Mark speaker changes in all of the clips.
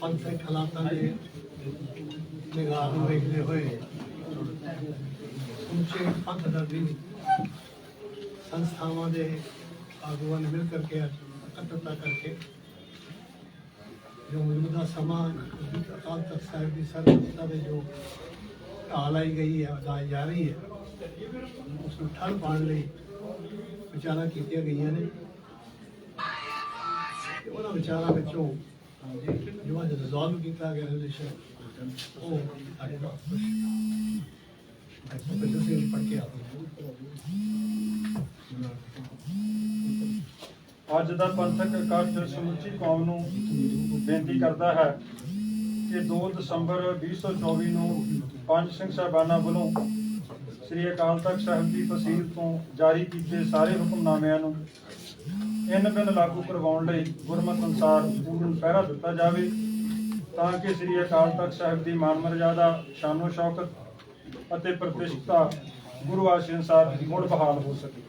Speaker 1: ਪੰਥਕ ਹਾਲਾਤਾਂ ਦੇ ਨਿਗਾਹ ਨੂੰ ਵੇਖਦੇ ਹੋਏ ਉੱਚੇ ਪੰਥ ਦਰਦੀ ਸੰਸਥਾਵਾਂ ਦੇ ਆਗੂਆਂ ਨੇ ਮਿਲ ਕਰਕੇ ਇਕੱਤਰਤਾ ਕਰਕੇ ਜੋ ਮੌਜੂਦਾ ਸਮਾਂ ਅਕਾਲ ਤਖਤ ਸਾਹਿਬ ਦੀ ਸਰਬੱਤਾ ਦੇ ਜੋ ਢਾਲ ਆਈ ਗਈ ਹੈ ਅਦਾਈ ਜਾ ਰਹੀ ਹੈ, ਉਸ ਨੂੰ ਠੱਲ ਪਾਉਣ ਲਈ ਵਿਚਾਰਾਂ ਕੀਤੀਆਂ ਗਈਆਂ ਨੇ। ਤੇ ਉਹਨਾਂ ਵਿਚਾਰਾਂ ਵਿੱਚੋਂ ਜੋ ਅੱਜ ਰਿਜ਼ੋਲਵ ਕੀਤਾ ਗਿਆ ਰੈਜ਼ੋਲੂਸ਼ਨ ਉਹ ਸਾਡੇ ਨਾਲ ਖੁਸ਼ ਪ੍ਰੋਫੈਸਰ ਸਿੰਘ ਪੜ੍ਹ ਕੇ ਆਪ
Speaker 2: ਅੱਜ ਦਾ ਪੰਥਕ ਇਕੱਠ ਸਮੁੱਚੀ ਕੌਮ ਨੂੰ ਬੇਨਤੀ ਕਰਦਾ ਹੈ ਕਿ 2 ਦਸੰਬਰ 2024 ਨੂੰ ਪੰਜ ਸਿੰਘ ਸਾਹਿਬਾਨਾਂ ਵੱਲੋਂ ਸ੍ਰੀ ਅਕਾਲ ਤਖਤ ਸਾਹਿਬ ਦੀ ਫਸੀਲ ਤੋਂ ਜਾਰੀ ਕੀਤੇ ਸਾਰੇ ਹੁਕਮਨਾਮਿਆਂ ਨੂੰ ਇਨ ਬਿਨ ਲਾਗੂ ਕਰਵਾਉਣ ਲਈ ਗੁਰਮਤਿ ਅਨੁਸਾਰ ਪੂਰਨ ਪਹਿਰਾ ਦਿੱਤਾ ਜਾਵੇ, ਤਾਂ ਕਿ ਸ੍ਰੀ ਅਕਾਲ ਤਖਤ ਸਾਹਿਬ ਦੀ ਮਾਨ ਮਰਜ਼ਾਦਾ ਸ਼ਾਨੋ ਸ਼ੌਕਤ ਅਤੇ ਪ੍ਰਤਿਸ਼ਠਤਾ ਗੁਰੂ ਆਸ਼ੀ ਅਨੁਸਾਰ ਮੁੜ ਬਹਾਲ ਹੋ ਸਕੇ।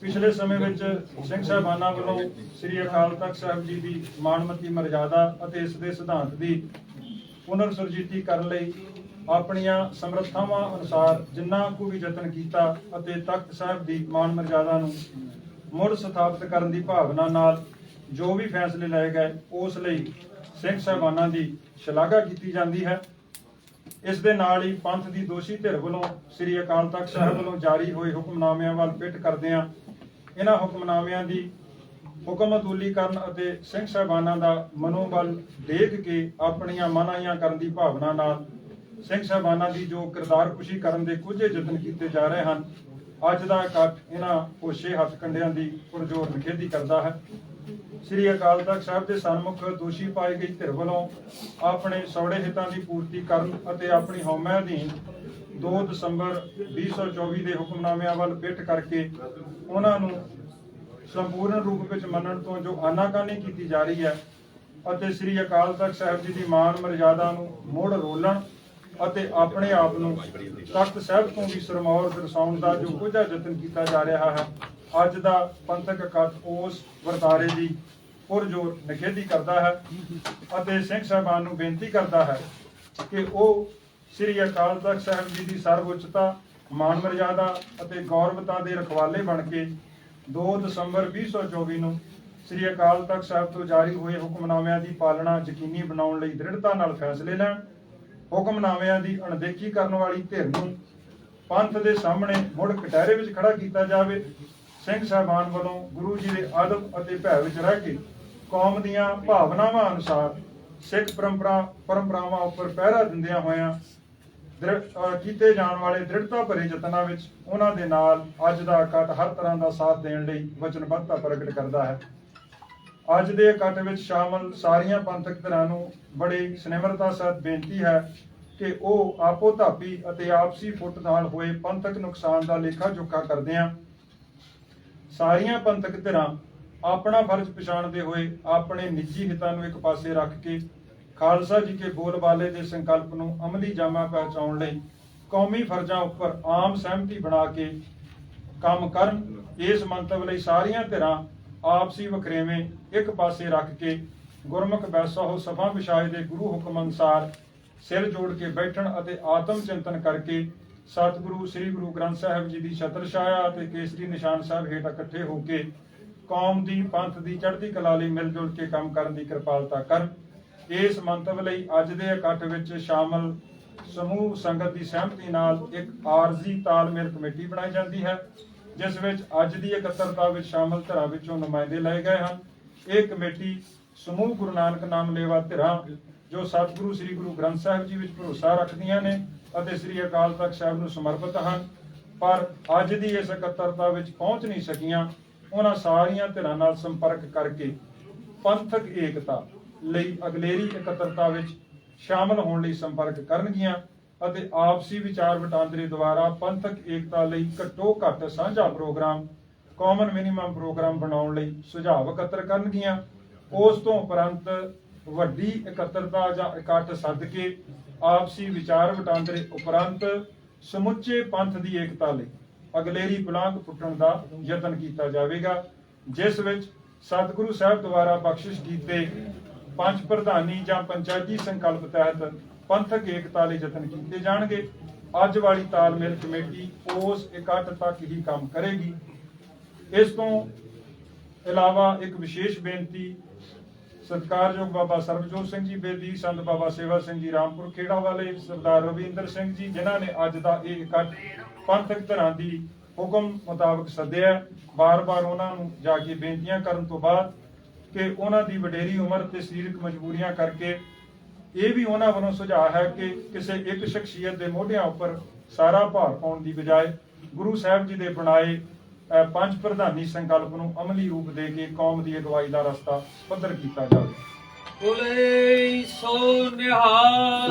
Speaker 2: ਪਿਛਲੇ ਸਮੇਂ ਵਿੱਚ ਸਿੰਘ ਸਾਹਿਬਾਨਾਂ ਵੱਲੋਂ ਸ੍ਰੀ ਅਕਾਲ ਤਖਤ ਸਾਹਿਬ ਜੀ ਦੀ ਮਾਨਮਤੀ ਮਰਜ਼ਾਦਾ ਅਤੇ ਇਸ ਦੇ ਸਿਧਾਂਤ ਦੀ ਪੁਨਰ ਸੁਰਜੀਤੀ ਕਰਨ ਲਈ ਆਪਣੀਆਂ ਸਮਰੱਥਾਵਾਂ ਅਨੁਸਾਰ ਜਿੰਨਾ ਕੁ ਵੀ ਯਤਨ ਕੀਤਾ ਅਤੇ ਤਖਤ ਸਾਹਿਬ ਦੀ ਮਾਨ ਮਰਜ਼ਾਦਾ ਨੂੰ ਮੁੜ ਸਥਾਪਿਤ ਕਰਨ ਦੀ ਭਾਵਨਾ ਨਾਲ ਜੋ ਵੀ ਫੈਸਲੇ ਲਏ ਗਏ, ਉਸ ਲਈ ਸਿੰਘ ਸਾਹਿਬਾਨਾਂ ਦੀ ਸ਼ਲਾਘਾ ਕੀਤੀ ਜਾਂਦੀ ਹੈ। ਇਸ ਦੇ ਨਾਲ ਹੀ ਪੰਥ ਦੀ ਦੋਸ਼ੀ ਧਿਰ ਵੱਲੋਂ ਸ੍ਰੀ ਅਕਾਲ ਤਖਤ ਸਾਹਿਬ ਵੱਲੋਂ ਜਾਰੀ ਹੋਏ ਹੁਕਮਨਾਮਿਆਂ ਵੱਲ ਪਿੱਠ ਕਰਦਿਆਂ ਇਹਨਾਂ ਹੁਕਮਨਾਮਿਆਂ ਦੀ ਹੁਕਮ ਅਦੂਲੀ ਕਰਨ ਅਤੇ ਸਿੰਘ ਸਾਹਿਬਾਨਾਂ ਦਾ ਮਨੋਬਲ ਦੇਖ ਕੇ ਆਪਣੀਆਂ ਮਨਾਈਆਂ ਕਰਨ ਦੀ ਭਾਵਨਾ ਨਾਲ ਸਿੰਘ ਸਾਹਿਬਾਨਾਂ ਦੀ ਜੋ ਕਿਰਦਾਰ ਖੁਸ਼ੀ ਕਰਨ ਦੇ ਕੁਝ ਯਤਨ ਕੀਤੇ ਜਾ ਰਹੇ ਹਨ ਅੱਜ ਦਾ ਇਕੱਠ ਇਹਨਾਂ ਹੋਸ਼ੇ ਹੱਥ ਕੰਡਿਆਂ ਦੀ ਪੁਰਜੋਰ ਨਿਖੇਧੀ ਕਰਦਾ ਹੈ। ਸ੍ਰੀ ਅਕਾਲ ਤਖਤ ਸਾਹਿਬ ਦੇ ਸਨਮੁਖ ਦੋਸ਼ੀ ਪਾਏ ਗਈ ਧਿਰ ਵੱਲੋਂ ਆਪਣੇ ਸੌੜੇ ਹਿੱਤਾਂ ਦੀ ਪੂਰਤੀ ਕਰਨ ਅਤੇ ਆਪਣੀ ਹਉਮੈ ਅਧੀਨ 2 ਦਸੰਬਰ 2024 ਦੇ ਹੁਕਮਨਾਮਿਆਂ ਵੱਲ ਪਿੱਠ ਕਰਕੇ ਉਹਨਾਂ ਨੂੰ ਸੰਪੂਰਨ ਰੂਪ ਵਿੱਚ ਮੰਨਣ ਤੋਂ ਜੋ ਆਨਾਕਾਨੀ ਕੀਤੀ ਜਾ ਰਹੀ ਹੈ ਅਤੇ ਸ੍ਰੀ ਅਕਾਲ ਤਖਤ ਸਾਹਿਬ ਜੀ ਦੀ ਮਾਨ ਮਰਜ਼ਾਦਾ ਨੂੰ ਮੁੜ ਰੋਲਣ ਅਤੇ ਆਪਣੇ ਆਪ ਨੂੰ ਤਖਤ ਸਾਹਿਬ ਤੋਂ ਵੀ ਸਰਮੌਰ ਦਰਸਾਉਣ ਦਾ ਜੋ ਕੁਝ ਯਤਨ ਕੀਤਾ ਜਾ ਰਿਹਾ ਹੈ, ਅੱਜ ਦਾ ਪੰਥਕ ਇਕੱਠ ਉਸ ਵਰਤਾਰੇ ਦੀ ਪੁਰਜੋਰ ਨਿਖੇਧੀ ਕਰਦਾ ਹੈ ਅਤੇ ਸਿੰਘ ਸਾਹਿਬਾਨ ਨੂੰ ਬੇਨਤੀ ਕਰਦਾ ਹੈ ਕਿ ਉਹ ਸ੍ਰੀ ਅਕਾਲ ਤਖਤ ਸਾਹਿਬ ਜੀ ਦੀ ਸਰਵਉੱਚਤਾ, ਮਾਨ ਮਰਜ਼ਾਦਾ ਅਤੇ ਗੌਰਵਤਾ ਦੇ ਰਖਵਾਲੇ ਬਣ ਕੇ 2 ਦਸੰਬਰ 2024 ਨੂੰ ਸ੍ਰੀ ਅਕਾਲ ਤਖਤ ਸਾਹਿਬ ਤੋਂ ਜਾਰੀ ਹੋਏ ਹੁਕਮਨਾਮਿਆਂ ਦੀ ਪਾਲਣਾ ਯਕੀਨੀ ਬਣਾਉਣ ਲਈ ਦ੍ਰਿੜਤਾ ਨਾਲ ਫੈਸਲੇ ਲੈਣ ਹੁਕਮਨਾਮਿਆਂ ਦੀ ਅਣਦੇਖੀ ਕਰਨ ਵਾਲੀ ਧਿਰ ਨੂੰ ਪੰਥ ਦੇ ਸਾਹਮਣੇ ਮੁੜ ਕਟਹਿਰੇ ਵਿੱਚ ਖੜਾ ਕੀਤਾ ਜਾਵੇ, ਸਿੰਘ ਸਾਹਿਬਾਨ ਵੱਲੋਂ ਗੁਰੂ ਜੀ ਦੇ ਅਦਬ ਅਤੇ ਭੈ ਵਿੱਚ ਰਹਿ ਕੇ ਕੌਮ ਦੀਆਂ ਭਾਵਨਾਵਾਂ ਅਨੁਸਾਰ ਸਿੱਖ ਪਰੰਪਰਾ, ਪਰੰਪਰਾਵਾਂ ਉੱਪਰ ਪਹਿਰਾ ਦਿੰਦਿਆਂ ਹੋਇਆਂ ਕੀਤੇ ਜਾਣ ਵਾਲੇ ਦ੍ਰਿੜਤਾ ਭਰੇ ਯਤਨਾਂ ਵਿੱਚ ਉਹਨਾਂ ਦੇ ਨਾਲ ਅੱਜ ਦਾ ਇਕੱਠ ਹਰ ਤਰ੍ਹਾਂ ਦਾ ਸਾਥ ਦੇਣ ਲਈ ਵਚਨਬੱਧਤਾ ਪ੍ਰਗਟ ਕਰਦਾ ਹੈ। ਅੱਜ ਦੇ ਇਕੱਠ ਵਿੱਚ ਸ਼ਾਮਲ ਸਾਰੀਆਂ ਪੰਥਕ ਧਿਰਾਂ ਨੂੰ ਬੜੀ ਸਨਿਮਰਤਾ ਸਹਿਤ ਬੇਨਤੀ ਹੈ ਕਿ ਉਹ ਆਪੋ ਧਾਪੀ ਅਤੇ ਆਪਸੀ ਫੁੱਟ ਨਾਲ ਹੋਏ ਪੰਥਕ ਨੁਕਸਾਨ ਦਾ ਲੇਖਾ ਜੋਖਾ ਕਰਦਿਆਂ ਸਾਰੀਆਂ ਪੰਥਕ ਧਿਰਾਂ ਆਪਣਾ ਫਰਜ਼ ਪਛਾਣਦੇ ਹੋਏ ਆਪਣੇ ਨਿੱਜੀ ਹਿੱਤਾਂ ਨੂੰ ਇੱਕ ਪਾਸੇ ਰੱਖ ਕੇ ਖਾਲਸਾ ਜੀ ਕੇ ਬੋਲਬਾਲੇ ਦੇ ਸੰਕਲਪ ਨੂੰ ਅਮਲੀ ਜਾਮਾ ਪਹੁੰਚਾਉਣ ਲਈ ਕੌਮੀ ਫਰਜ਼ਾਂ ਉੱਪਰ ਆਮ ਸਹਿਮਤੀ ਬਣਾ ਕੇ ਕੰਮ ਕਰਨ, ਇਸ ਮੰਤਵ ਲਈ ਸਾਰੀਆਂ ਧਿਰਾਂ ਆਪਸੀ ਵਖਰੇਵੇਂ ਇੱਕ ਪਾਸੇ ਰੱਖ ਕੇ ਗੁਰਮੁਖ ਬੈਸੋ ਸਭਾ ਵਿਸ਼ਾਏ ਦੇ ਗੁਰੂ ਹੁਕਮ ਅਨੁਸਾਰ ਸਿਰ ਜੋੜ ਕੇ ਬੈਠਣ ਅਤੇ ਆਤਮ ਚਿੰਤਨ ਕਰਕੇ ਸਤਿਗੁਰੂ, ਸ੍ਰੀ ਗੁਰੂ ਗ੍ਰੰਥ ਸਾਹਿਬ ਜੀ ਦੀ ਛਤਰ ਛਾਇਆ ਅਤੇ ਕੇਸਰੀ ਨਿਸ਼ਾਨ ਸਾਹਿਬ ਹੇਠ ਇਕੱਠੇ ਹੋ ਕੇ ਕੌਮ ਦੀ, ਪੰਥ ਦੀ, ਚੜ੍ਹਦੀ ਕਲਾ ਲਈ ਮਿਲ ਜੁਲ ਕੇ ਕੰਮ ਕਰਨ ਦੀ ਕਿਰਪਾਲਤਾ ਕਰਨ ਇਸ ਮੰਤਵ ਲਈ ਅੱਜ ਦੇ ਇਕੱਠ ਵਿੱਚ ਸ਼ਾਮਲ ਸਮੂਹ ਸੰਗਤ ਦੀ ਸਹਿਮਤੀ ਨਾਲ ਇੱਕ ਆਰਜ਼ੀ ਤਾਲਮੇਲ ਕਮੇਟੀ ਬਣਾਈ ਜਾਂਦੀ ਹੈ। ਜਿਸ ਵਿੱਚ ਅੱਜ ਦੀ ਇਕੱਤਰਤਾ ਵਿੱਚ ਸ਼ਾਮਲ ਧਿਰਾਂ ਵਿੱਚੋਂ ਨੁਮਾਇੰਦੇ ਲਏ ਗਏ ਹਨ। ਇਹ ਕਮੇਟੀ ਸਮੂਹ ਗੁਰੂ ਨਾਨਕ ਨਾਮ ਲੇਵਾ ਧਿਰਾਂ, ਜੋ ਸਤਿਗੁਰੂ ਸ੍ਰੀ ਗੁਰੂ ਗ੍ਰੰਥ ਸਾਹਿਬ ਜੀ ਵਿੱਚ ਭਰੋਸਾ ਰੱਖਦੀਆਂ ਨੇ ਅਤੇ ਸ੍ਰੀ ਅਕਾਲ ਤਖਤ ਸਾਹਿਬ ਨੂੰ ਸਮਰਪਿਤ ਹਨ। ਪਰ ਅੱਜ ਦੀ ਇਸ ਇਕੱਤਰਤਾ ਵਿੱਚ ਪਹੁੰਚ ਨਹੀਂ ਸਕੀਆਂ। ਉਹਨਾਂ ਸਾਰੀਆਂ ਧਿਰਾਂ ਨਾਲ ਸੰਪਰਕ ਕਰਕੇ ਪੰਥਕ ਏਕਤਾ ਲਈ ਅਗਲੇਰੀ ਇਕੱਤਰਤਾ ਵਿੱਚ ਸ਼ਾਮਲ ਹੋਣ ਲਈ ਸੰਪਰਕ ਕਰਨਗੀਆਂ। ਅਤੇ ਆਪਸੀ ਵਿਚਾਰ ਵਟਾਂਦਰੇ ਦੁਆਰਾ ਪੰਥਕ ਏਕਤਾ ਲਈ ਘੱਟੋ ਘੱਟ ਸਾਂਝਾ ਪ੍ਰੋਗਰਾਮ ਕਾਮਨ ਮਿਨੀਮਮ ਪ੍ਰੋਗਰਾਮ ਬਣਾਉਣ ਲਈ ਸੁਝਾਅ ਇਕੱਤਰ ਕਰਨਗੀਆਂ। ਉਸ ਤੋਂ ਉਪਰੰਤ ਵੱਡੀ ਇਕੱਤਰਤਾ ਜਾਂ ਇਕੱਠ ਸੱਦ ਕੇ ਆਪਸੀ ਵਿਚਾਰ ਵਟਾਂਦਰੇ ਉਪਰੰਤ ਸਮੁੱਚੇ ਪੰਥ ਦੀ ਏਕਤਾ ਲਈ ਅਗਲੇਰੀ ਬਲਾਂਕ ਪੁੱਟਣ ਦਾ ਯਤਨ ਕੀਤਾ ਜਾਵੇਗਾ, ਜਿਸ ਵਿੱਚ ਸਤਿਗੁਰੂ ਸਾਹਿਬ ਦੁਆਰਾ ਬਖਸ਼ਿਸ਼ ਕੀਤੇ ਪੰਜ ਪ੍ਰਧਾਨੀ ਜਾਂ ਪੰਚਾਇਤੀ ਸੰਕਲਪ ਤਹਿਤ ਪੰਥਕ ਏਕਤਾ ਲਈ ਯਤਨ ਕੀਤੇ ਜਾਣਗੇ। ਅੱਜ ਵਾਲੀ ਤਾਲਮੇਲ ਕਮੇਟੀ ਉਸ ਇਕੱਠ ਤੱਕ ਹੀ ਕੰਮ ਕਰੇਗੀ। ਇਸ ਤੋਂ ਇਲਾਵਾ ਇੱਕ ਵਿਸ਼ੇਸ਼ ਬੇਨਤੀ ਸਤਿਕਾਰਯੋਗ ਬਾਬਾ ਸਰਬਜੋਤ ਸਿੰਘ ਜੀ ਬੇਦੀ, ਸੰਤ ਬਾਬਾ ਸੇਵਾ ਸਿੰਘ ਜੀ ਰਾਮਪੁਰ ਖੇੜਾ ਵਾਲੇ, ਸਰਦਾਰ ਰਵਿੰਦਰ ਸਿੰਘ ਜੀ, ਜਿਨ੍ਹਾਂ ਨੇ ਅੱਜ ਦਾ ਇਹ ਇਕੱਠ ਪੰਥਕ ਧਰਾਂ ਦੀ ਹੁਕਮ ਮੁਤਾਬਕ ਸੱਦਿਆ ਬਾਰ-ਬਾਰ ਉਹਨਾਂ ਨੂੰ ਜਾ ਕੇ ਬੇਨਤੀਆਂ ਕਰਨ ਤੋਂ ਬਾਅਦ ਕਿ ਉਹਨਾਂ ਦੀ ਵਡੇਰੀ ਉਮਰ ਤੇ ਸਰੀਰਕ ਮਜਬੂਰੀਆਂ ਕਰਕੇ ਇਹ ਵੀ ਉਹਨਾਂ ਵੱਲੋਂ ਸੁਝਾਅ ਹੈ ਕਿ ਕਿਸੇ ਇੱਕ ਸ਼ਖਸੀਅਤ ਦੇ ਮੋਢਿਆਂ ਉੱਪਰ ਸਾਰਾ ਭਾਰ ਪਾਉਣ ਦੀ ਬਜਾਏ ਗੁਰੂ ਸਾਹਿਬ ਜੀ ਦੇ ਬਣਾਏ ਪੰਜ ਪ੍ਰਧਾਨੀ ਸੰਕਲਪ ਨੂੰ ਅਮਲੀ ਰੂਪ ਦੇ ਕੇ ਕੌਮ ਦੀ ਅਗਵਾਈ ਦਾ ਰਸਤਾ ਪੱਧਰ ਕੀਤਾ ਜਾਵੇ।
Speaker 3: ਬੋਲੇ ਸੋ ਨਿਹਾਲ।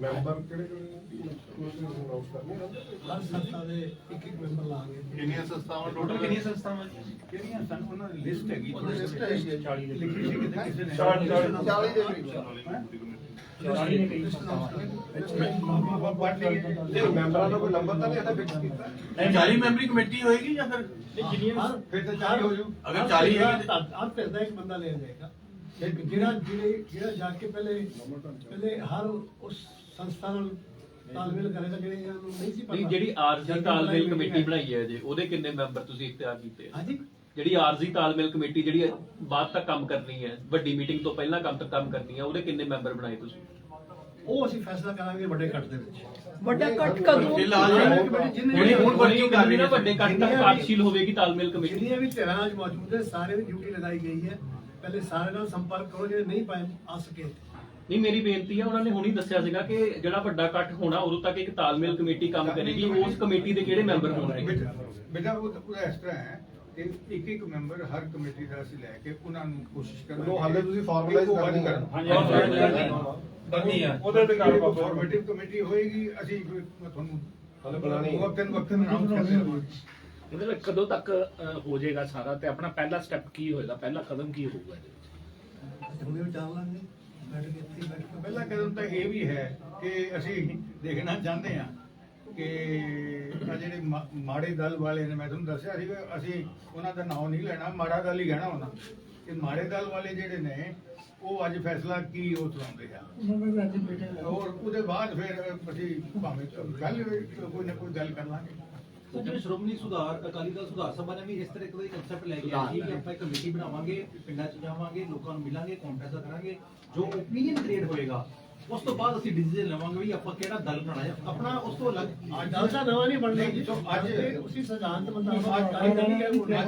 Speaker 4: ਮੈਂਬਰ ਕਿਹੜੇ ਕਿਹੜੇ
Speaker 1: ਹਰ ਸੰਸਥਾ ਦੇ ਇੱਕ ਇੱਕ ਮੈਂਬਰ ਲਾਂਗੇ
Speaker 4: ਕਿੰਨੀਆਂ ਸੰਸਥਾਵਾਂ
Speaker 5: ਟੋਟਲ ਕਿੰਨੀਆਂ ਸੰਸਥਾਵਾਂ ਕਿਹੜੀਆਂ ਸਨ? ਉਹਨਾਂ ਦੀ ਲਿਸਟ ਹੈਗੀ
Speaker 4: ਉਹਦੀ list ਹੈਗੀ ਹੈ।
Speaker 5: 40 ਦੇ ਲਿਖੀ ਸੀ ਕਿਤੇ ਕਿਸੇ ਨੇ?
Speaker 2: ਚਾਲੀ- ਚਾਲੀ।
Speaker 4: 40 ਦੇ ਕਰੀਬ
Speaker 5: ਚਾਲੀ ਨੇ ਕਈ
Speaker 4: ਤੇ ਮੈਂਬਰਾਂ ਦਾ ਕੋਈ ਨੰਬਰ ਤਾਂ ਨਹੀਂ ਇਹਦਾ ਫਿਕਸ ਕੀਤਾ?
Speaker 5: ਨਹੀਂ 40 ਮੈਂਬਰੀ ਕਮੇਟੀ ਹੋਏਗੀ ਜਾਂ ਫਿਰ
Speaker 1: ਹਰ
Speaker 4: ਫਿਰ ਤਾਂ 40 ਹੋ ਜੂ
Speaker 5: ਅਗਰ 40 ਹੈਗੀ ਤੇ-
Speaker 1: ਹਰ ਫਿਰਦਾ ਇੱਕ ਬੰਦਾ ਲੈ ਜਾਏਗਾ। ਜਿਹੜਾ ਜਿਹੜੇ ਜਿਹੜਾ ਜਾ ਕੇ ਪਹਿਲੇ ਪਹਿਲੇ ਹਰ ਉਸ ਸੰਸਥਾ ਨਾਲ ਤਾਲਮੇਲ ਕਰੇਗਾ ਜਿਹੜੇ ਇਹਨਾਂ ਨੂੰ ਨਹੀਂ ਸੀ ਪਤਾ।
Speaker 6: ਨਹੀਂ ਜਿਹੜੀ ਆਰਜ਼ੀ ਤਾਲਮੇਲ ਕਮੇਟੀ ਬਣਾਈ ਹੈ ਜੇ ਉਹਦੇ ਕਿੰਨੇ ਮੈਂਬਰ ਤੁਸੀਂ ਇਖਤਿਆਰ ਕੀਤੇ ਆ?
Speaker 1: ਹਾਂਜੀ।
Speaker 6: ਜਿਹੜੀ ਆਰਜ਼ੀ ਤਾਲਮੇਲ ਕਮੇਟੀ ਜਿਹੜੀ ਬਾਅਦ ਤੱਕ ਕੰਮ ਕਰਨੀ ਹੈ ਵੱਡੀ ਮੀਟਿੰਗ ਤੋਂ ਪਹਿਲਾਂ ਕੰਮ ਤੱਕ ਕੰਮ ਕਰਨੀ ਹੈ ਉਹਦੇ ਕਿੰਨੇ ਮੈਂਬਰ ਬਣਾਏ ਤੁਸੀਂ?
Speaker 1: ਉਹ ਅਸੀਂ ਫੈਸਲਾ ਕਰਾਂਗੇ ਵੱਡੇ ਕੱਟ ਦੇ ਵਿੱਚ।
Speaker 7: ਵੱਡਾ ਕੱਟ ਕਦੋਂ?
Speaker 1: ਜਿੰਨੇ
Speaker 5: ਹੁਣੀ ਵਰਕਿੰਗ ਕਰ ਰਹੀ
Speaker 6: ਨਾ
Speaker 5: ਹੈ
Speaker 6: ਵੱਡੇ ਕੱਟ ਤੱਕ ਕਾਰਜਸ਼ੀਲ ਹੋਵੇਗੀ ਤਾਲਮੇਲ ਕਮੇਟੀ।
Speaker 1: ਜਿੰਨੀਆਂ ਵੀ ਧਿਰਾਂ ਅੱਜ ਮੌਜੂਦ ਹੈ ਸਾਰੇ ਦੀ ਡਿਊਟੀ ਲਗਾਈ ਗਈ ਹੈ। ਪਹਿਲੇ ਸਾਰੇ ਨਾਲ ਸੰਪਰਕ ਕਰੋ ਜਿਹੜੇ ਨਹੀਂ ਪਾਏ ਆ ਸਕੇ
Speaker 6: ਨਹੀਂ ਮੇਰੀ ਬੇਨਤੀ ਹੈ ਉਹਨਾਂ ਨੇ ਹੁਣੀ ਦੱਸਿਆ ਸੀਗਾ ਕਿ ਜਿਹੜਾ ਵੱਡਾ ਕੱਟ ਹੋਣਾ ਉਦੋਂ ਤੱਕ ਇੱਕ ਤਾਲਮੇਲ ਕਮੇਟੀ ਕੰਮ ਕਰੇਗੀ ਉਸ ਕਮੇਟੀ ਦੇ ਕਿਹੜੇ ਮੈਂਬਰ ਹੋਣਗੇ?
Speaker 8: ਬੇਟਾ ਬੇਟਾ ਉਹ ਉਹਦਾ ਇਸ ਤਰ੍ਹਾਂ ਹੈ ਕਿ ਇੱਕ ਇੱਕ ਮੈਂਬਰ ਹਰ ਕਮੇਟੀ ਦਾ ਅਸੀਂ ਲੈ ਕੇ ਉਹਨਾਂ ਨੂੰ ਕੋਸ਼ਿਸ਼ ਕਰਾਂਗੇ।
Speaker 4: ਉਹ ਹਾਲੇ ਤੁਸੀਂ
Speaker 8: ਉਹ
Speaker 4: ਕਰਨੀ ਹੈ।
Speaker 8: ਕਰਨ।
Speaker 2: ਕਰਨੀ ਹੈ। ਉਹਦੇ ਤੇ ਗੱਲ ਬਾਬਾ।
Speaker 8: ਫਾਰਮੇਟਿਵ ਕਮੇਟੀ ਹੋਏਗੀ ਅਸੀਂ ਤੁਹਾਨੂੰ
Speaker 4: ਹਾਲੇ ਬਣਾਉਣੀ ਹੈ।
Speaker 8: ਵਕਤ ਵਕਤ ਅਨਾਉਂਸ ਕਰਦੇ ਹਾਂ।
Speaker 9: ਮਤਲਬ ਕਦੋਂ ਤੱਕ ਹੋ ਜਾਏਗਾ ਸਾਰਾ ਤੇ ਆਪਣਾ ਪਹਿਲਾ ਸਟੈਪ ਕੀ ਹੋਏਗਾ? ਪਹਿਲਾ ਕਦਮ ਕੀ ਹੋਊਗਾ ਇਹਦੇ ਵਿੱਚ?
Speaker 1: ਹੁਣੇ ਵਿਚਾਰ ਲਾਂਗੇ।
Speaker 8: ਪਹਿਲਾ ਕਦਮ ਤਾਂ ਇਹ ਵੀ ਹੈ ਕਿ ਅਸੀਂ ਦੇਖਣਾ ਚਾਹੁੰਦੇ ਹਾਂ ਕਿ ਆ ਜਿਹੜੇ ਮਾੜੇ ਦਲ ਵਾਲੇ ਨੇ ਮੈਂ ਤੁਹਾਨੂੰ ਦੱਸਿਆ ਸੀ ਅਸੀਂ ਉਹਨਾਂ ਦਾ ਨਾਮ ਨਹੀਂ ਲੈਣਾ ਮਾੜਾ ਦਲ ਹੀ ਕਹਿਣਾ ਉਹਨਾਂ ਕਿ ਮਾੜੇ ਦਲ ਵਾਲੇ ਜਿਹੜੇ ਨੇ ਉਹ ਅੱਜ ਫੈਸਲਾ ਕੀ ਉਹ ਚਲਾਉਂਦੇ ਆ? ਔਰ ਉਹਦੇ ਬਾਅਦ ਫਿਰ ਅਸੀਂ ਭਾਵੇਂ ਗੱਲ ਕੋਈ ਨਾ ਕੋਈ ਗੱਲ ਕਰ ਲਾਂਗੇ।
Speaker 5: ਸਰ ਜਿਵੇਂ ਸ਼੍ਰੋਮਣੀ ਸੁਧਾਰ ਅਕਾਲੀ ਦਲ ਸੁਧਾਰ ਸਭਾ ਨੇ ਵੀ ਇਸ ਤਰ੍ਹਾਂ ਦਾ ਕਨਸੈਪਟ ਲੈ ਕੇ ਸੀ ਕਿ ਆਪਾਂ ਇੱਕ ਕਮੇਟੀ ਬਣਾਵਾਂਗੇ ਪਿੰਡਾਂ 'ਚ ਜਾਵਾਂਗੇ ਲੋਕਾਂ ਨੂੰ ਮਿਲਾਂਗੇ ਕੰਟੈਸਟ ਕਰਾਂਗੇ ਜੋ ਓਪੀਨੀਅਨ ਕ੍ਰੀਏਟ ਹੋਏਗਾ ਉਸ ਤੋਂ ਬਾਅਦ ਅਸੀਂ ਡਿਸੀਜਨ ਲਵਾਂਗੇ ਵੀ ਆਪਾਂ ਕਿਹੜਾ ਦਲ ਬਣਾਉਣਾ ਹੈ। ਆਪਣਾ ਉਸ ਤੋਂ ਅਲੱਗ
Speaker 1: ਗੱਲ ਤਾਂ ਨਵਾਂ ਨਹੀਂ ਬਣਨਾ ਜੀ।
Speaker 8: ਸੋ ਅੱਜ-
Speaker 1: ਉਸੇ ਸਿਧਾਂਤ ਮੁਤਾਬਕ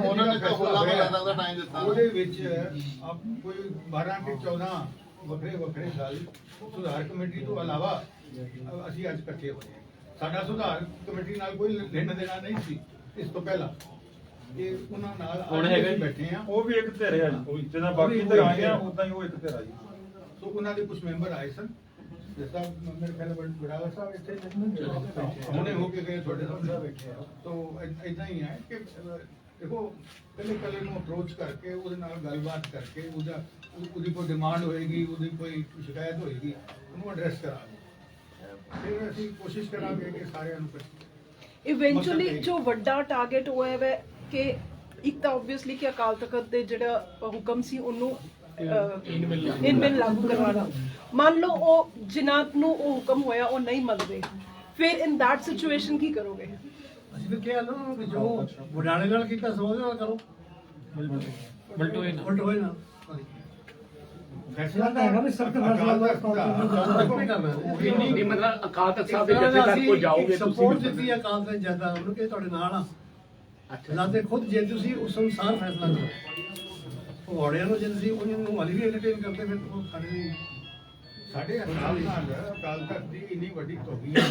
Speaker 4: ਉਹਨਾਂ ਨੇ ਤਾਂ ਹੋਲਾ ਮਹੱਲਾ ਦਾ time ਦਿੱਤਾ।
Speaker 8: ਉਹਦੇ ਵਿੱਚ ਆਪ ਕੋਈ 12 ਕਿ 14 ਵੱਖਰੇ ਵੱਖਰੇ ਦਲ ਸੁਧਾਰ ਕਮੇਟੀ ਤੋਂ ਇਲਾਵਾ ਅਸੀਂ ਅੱਜ ਇਕੱਠੇ ਹੋਏ ਹਾਂ। ਸਾਡਾ ਸੁਧਾਰ ਕਮੇਟੀ ਨਾਲ ਕੋਈ ਲੈਣਾ ਦੇਣਾ ਨਹੀਂ ਸੀ ਇਸ ਤੋਂ ਪਹਿਲਾਂ। ਇਹ ਉਹਨਾਂ ਨਾਲ
Speaker 6: ਹੁਣ ਹੈਗਾ ਜੀ।
Speaker 8: ਬੈਠੇ ਹਾਂ
Speaker 2: ਉਹ ਵੀ ਇੱਕ ਧਿਰ ਹੈ ਜੀ ਜਿੱਦਾਂ ਬਾਕੀ ਧਿਰਾਂ ਆਈਆਂ ਉਦਾਂ ਹੀ ਉਹ ਇੱਕ ਧਿਰ ਆ ਜੀ।
Speaker 8: ਸੋ ਉਹਨਾਂ ਦੇ ਕੁਝ ਮੈਂਬਰ ਆਏ ਸਨ। ਜਿਸ ਮੇਰੇ ਖਿਆਲ ਨਾਲ ਬੜਾਲਾ ਸਾਹਿਬ ਇੱਥੇ ਹੁਣੇ ਹੋ ਕੇ ਗਏ ਤੁਹਾਡੇ ਸਾਹਮਣੇ। ਬੈਠੇ ਆ। ਸੋ ਇਦਾਂ ਹੀ ਹੈ ਕਿ ਅਹ, ਦੇਖੋ ਪਹਿਲੇ ਕੱਲੇ ਨੂੰ ਅਪਰੋਚ ਕਰਕੇ ਉਹਦੇ ਨਾਲ ਗੱਲਬਾਤ ਕਰਕੇ ਉਹਦਾ ਉਹ- ਉਹਦੀ ਕੋਈ ਡਿਮਾਂਡ ਹੋਏਗੀ ਉਹਦੀ ਕੋਈ ਸ਼ਿਕਾਇਤ ਹੋਏਗੀ ਉਹਨੂੰ ਐਡਰੈਸ ਕਰਾਂਗੇ। ਫਿਰ ਅਸੀਂ ਕੋਸ਼ਿਸ਼ ਕਰਾਂਗੇ ਕਿ ਸਾਰਿਆਂ ਨੂੰ
Speaker 7: ਇਵੈਂਚੁਅਲੀ ਜੋ ਵੱਡਾ ਟਾਰਗੇਟ ਹੋਇਆ ਹੈ ਕਿ ਇੱਕ ਤਾਂ ਆਬਵੀਅਸਲੀ ਕਿ ਅਕਾਲ ਤਖਤ ਦੇ ਜਿਹੜਾ ਹੁਕਮ ਸੀ ਉਹਨੂੰ ਇਨ ਬਿਨ ਲਾਗੂ ਕਰਵਾਉਣਾ। ਮੰਨ ਲਓ ਉਹ ਜਿਨ੍ਹਾਂ ਨੂੰ ਉਹ ਹੁਕਮ ਹੋਇਆ ਉਹ ਨਹੀਂ ਮੰਨਦੇ। ਫਿਰ ਇਨ that ਸਿਚੁਏਸ਼ਨ ਕੀ ਕਰੋਗੇ?
Speaker 1: ਅਸੀਂ ਵੀ ਕਿਹਾ ਨਾ ਕਿ ਜੋ ਵਡਾਣੇ ਨਾਲ ਕੀਤਾ ਸੋ ਉਹਦੇ ਨਾਲ ਕਰੋ।
Speaker 6: ਬਲਟੋਏ ਨਾਲ
Speaker 1: ਉਲਟ ਹੋਏ ਨਾ।
Speaker 8: ਫੈਸਲਾ ਤਾਂ ਹੈਗਾ ਵੀ ਸਖਤ ਫੈਸਲਾ
Speaker 1: ਦੇਖੋ ਨਹੀਂ ਕਰਨਾ
Speaker 9: ਨਹੀਂ ਨਹੀਂ ਮਤਲਬ ਅਕਾਲ ਤਖਤ ਸਾਹਿਬ ਦੇ ਜਥੇਦਾਰ ਕੋਲ ਜਾਓਗੇ
Speaker 1: ਸਪੋਰਟ
Speaker 9: ਤੁਸੀਂ
Speaker 1: ਦਿੱਤੀ ਅਕਾਲ ਤਖਤ ਜਨਤਾ ਉਹਨੂੰ ਕਿ ਤੁਹਾਡੇ ਨਾਲ ਆ।
Speaker 9: ਅੱਛਾ।
Speaker 1: ਲਾਦੇ ਖੁਦ ਜੇ ਤੁਸੀਂ ਉਸ ਅਨੁਸਾਰ ਫੈਸਲਾ ਕਰੋ। ਉਹ ਔੜਿਆਂ ਨੂੰ ਜੇ ਤੁਸੀਂ ਉਹਨਾਂ ਨੂੰ ਹਾਲੀ ਵੀ ਐਂਟਰਟੇਨ ਕਰਦੇ ਫਿਰ ਉਹ ਸਾਡੇ ਲਈ
Speaker 8: ਸਾਡੇ ਹਿਸਾਬ ਨਾਲ ਅਕਾਲ ਤਖਤ ਦੀ ਇੰਨੀ ਵੱਡੀ ਤੋਹੀ ਹੈ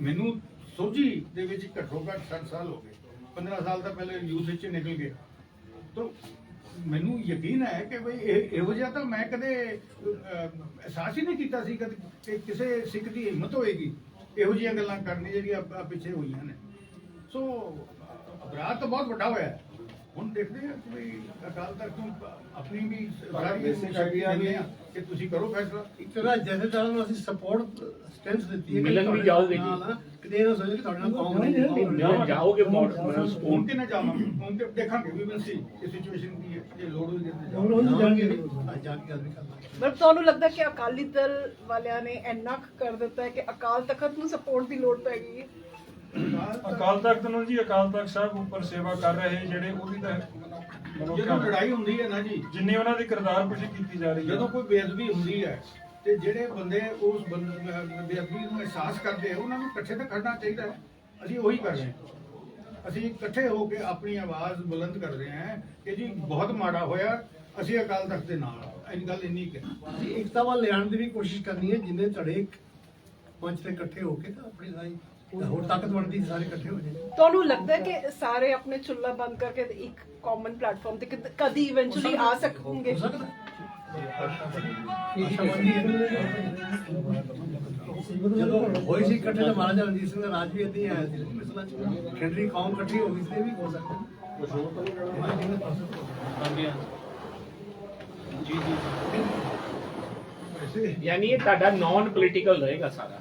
Speaker 8: ਮੈਨੂੰ ਸੋਝੀ ਦੇ ਵਿੱਚ ਘੱਟੋ ਘੱਟ 60 ਸਾਲ ਹੋ ਗਏ। 15 ਸਾਲ ਤਾਂ ਪਹਿਲੇ ਯੂਥ ਵਿੱਚ ਨਿਕਲ ਗਏ ਤਾਂ ਮੈਨੂੰ ਯਕੀਨ ਹੈ ਕਿ ਬਈ ਇਹ ਇਹੋ ਜਿਹਾ ਤਾਂ ਮੈਂ ਕਦੇ ਅਹਿਸਾਸ ਹੀ ਨਹੀਂ ਕੀਤਾ ਸੀ ਕਦੇ ਕਿ ਕਿਸੇ ਸਿੱਖ ਦੀ ਹਿੰਮਤ ਹੋਏਗੀ ਇਹੋ ਜਿਹੀਆਂ ਗੱਲਾਂ ਕਰਨੀ ਜਿਹੜੀਆਂ ਆ- ਪਿੱਛੇ ਹੋਈਆਂ ਨੇ। ਸੋ ਅਪਰਾਧ ਤਾਂ ਬਹੁਤ ਵੱਡਾ ਹੋਇਆ। ਹੈ ਹੁਣ ਦੇਖਦੇ ਆ ਕਿ ਵੀ ਅਕਾਲ ਤਖਤ ਨੂੰ ਆਪਣੀ ਵੀ
Speaker 4: ਤੁਹਾਡਾ basic idea ਵੀ-
Speaker 8: ਕਿ ਤੁਸੀਂ ਕਰੋ ਫੈਸਲਾ
Speaker 1: ਇੱਕ ਤਰ੍ਹਾਂ ਜਥੇਦਾਰਾਂ ਨੂੰ ਅਸੀਂ ਸਪੋਰਟ ਸਟੈਂਸ ਦਿੱਤੀ ਹੈ ਕਿ
Speaker 9: ਮਿਲਣ ਵੀ
Speaker 1: ਤੁਹਾਡੇ
Speaker 9: ਜਾਓਗੇ
Speaker 1: ਨਾਲ
Speaker 9: ਜੀ।
Speaker 1: ਨਾ, ਕਿਤੇ ਇਹ ਨਾ ਸੋਚੋ ਕਿ ਤੁਹਾਡੇ ਨਾਲ ਕੌਮ ਨਹੀਂ ਕੌਮ ਨਹੀਂ।
Speaker 9: ਜਾਂ ਜਾਓਗੇ ਮੋੜ
Speaker 8: ਹੁਣ ਕਿ ਨਾ ਜਾਵਾਂਗੇ ਹੁਣ ਤੇ ਦੇਖਾਂਗੇ ਵੀ ਵਿਲ ਸੀ ਕਿ ਸਿਚੁਏਸ਼ਨ ਕੀ ਹੈ ਜੇ ਲੋੜ ਹੋਈ ਤੇ
Speaker 1: ਹੁਣ
Speaker 8: ਜਾਵਾਂਗੇ
Speaker 1: ਉਹ ਜਾਣਗੇ ਵੀ ਅੱਜ ਜਾ ਕੇ ਗੱਲ ਵੀ ਕਰਨਾ
Speaker 7: ਪਰ ਤੁਹਾਨੂੰ ਲੱਗਦਾ ਕਿ ਅਕਾਲੀ ਦਲ ਵਾਲਿਆਂ ਨੇ ਇੰਨਾ ਕਰ ਦਿੱਤਾ ਹੈ ਕਿ ਅਕਾਲ ਤਖਤ ਨੂੰ ਸਪੋਰਟ ਦੀ ਲੋੜ ਪੈ ਗਈ ਹੈ
Speaker 2: ਅਕਾਲ ਤਖਤ ਨੂੰ ਜੀ ਅਕਾਲ ਤਖਤ ਸਾਹਿਬ ਉੱਪਰ ਸੇਵਾ ਕਰ ਰਹੇ ਜਿਹੜੇ ਉਹਦੀ ਤਾਂ
Speaker 8: ਜਦੋਂ ਲੜਾਈ ਹੁੰਦੀ ਹੈ ਨਾ ਜੀ
Speaker 2: ਜਿੰਨੀ ਉਹਨਾਂ ਦੀ ਕਿਰਦਾਰ ਕੁਸ਼ੀ ਕੀਤੀ ਜਾ ਰਹੀ ਹੈ।
Speaker 8: ਜਦੋਂ ਕੋਈ ਬੇਅਦਬੀ ਹੁੰਦੀ ਹੈ ਤੇ ਜਿਹੜੇ ਬੰਦੇ ਉਸ ਬੰਦ- ਅਹ ਬੇਅਦਬੀ ਨੂੰ ਅਹਿਸਾਸ ਕਰਦੇ ਆ ਉਹਨਾਂ ਨੂੰ ਇਕੱਠੇ ਤਾਂ ਖੜਨਾ ਚਾਹੀਦਾ ਹੈ। ਅਸੀਂ ਉਹੀ ਕਰ ਰਹੇ ਹਾਂ। ਅਸੀਂ ਇਕੱਠੇ ਹੋ ਕੇ ਆਪਣੀ ਆਵਾਜ਼ ਬੁਲੰਦ ਕਰ ਰਹੇ ਹਾਂ ਕਿ ਜੀ ਬਹੁਤ ਮਾੜਾ ਹੋਇਆ ਅਸੀਂ ਅਕਾਲ ਤਖਤ ਦੇ ਨਾਲ ਹਾਂ। ਇੰਨੀ ਗੱਲ ਇੰਨੀ ਕਿ
Speaker 1: ਅਸੀਂ ਏਕਤਾ ਵੱਲ ਲਿਆਉਣ ਦੀ ਵੀ ਕੋਸ਼ਿਸ਼ ਕਰਨੀ ਹੈ ਜਿੰਨੇ ਧੜੇ ਮੰਚ ਤੇ ਇਕੱਠੇ ਹੋ ਕੇ ਤਾਂ ਆਪਣੀ ਸਾਰੀ ਹੋਰ ਤਾਕਤ ਬਣਦੀ ਸਾਰੇ ਇਕੱਠੇ ਹੋ ਜਾਏ
Speaker 7: ਤੁਹਾਨੂੰ ਲੱਗਦਾ ਹੈ ਕਿ ਸਾਰੇ ਆਪਣੇ ਚੁੱਲ੍ਹਾ ਬੰਦ ਕਰਕੇ ਤੇ ਇੱਕ ਕਾਮਨ ਪਲੇਟਫਾਰਮ ਤੇ ਕਿਦ- ਕਦੀ ਇਵੈਂਚੁਅਲੀ ਆ
Speaker 1: ਹੋ ਸਕਦਾ ਹੈ। ਜਦੋਂ ਹੋਈ ਸੀ ਇਕੱਠੇ ਤਾਂ ਮਹਾਰਾਜਾ ਰਣਜੀਤ ਸਿੰਘ ਦਾ ਰਾਜ ਵੀ ਹੀ ਆਇਆ ਸੀ ਮਿਸਲਾਂ ਚ ਖੇਡਰੀ ਕੌਮ ਇਕੱਠੀ ਹੋ ਗਈ ਸੀ ਇਹ ਵੀ ਹੋ ਸਕਦਾ।
Speaker 9: ਯਾਨੀ ਇਹ ਤੁਹਾਡਾ ਨਾਨ ਪੋਲੀਟੀਕਲ ਰਹੇਗਾ ਸਾਰਾ।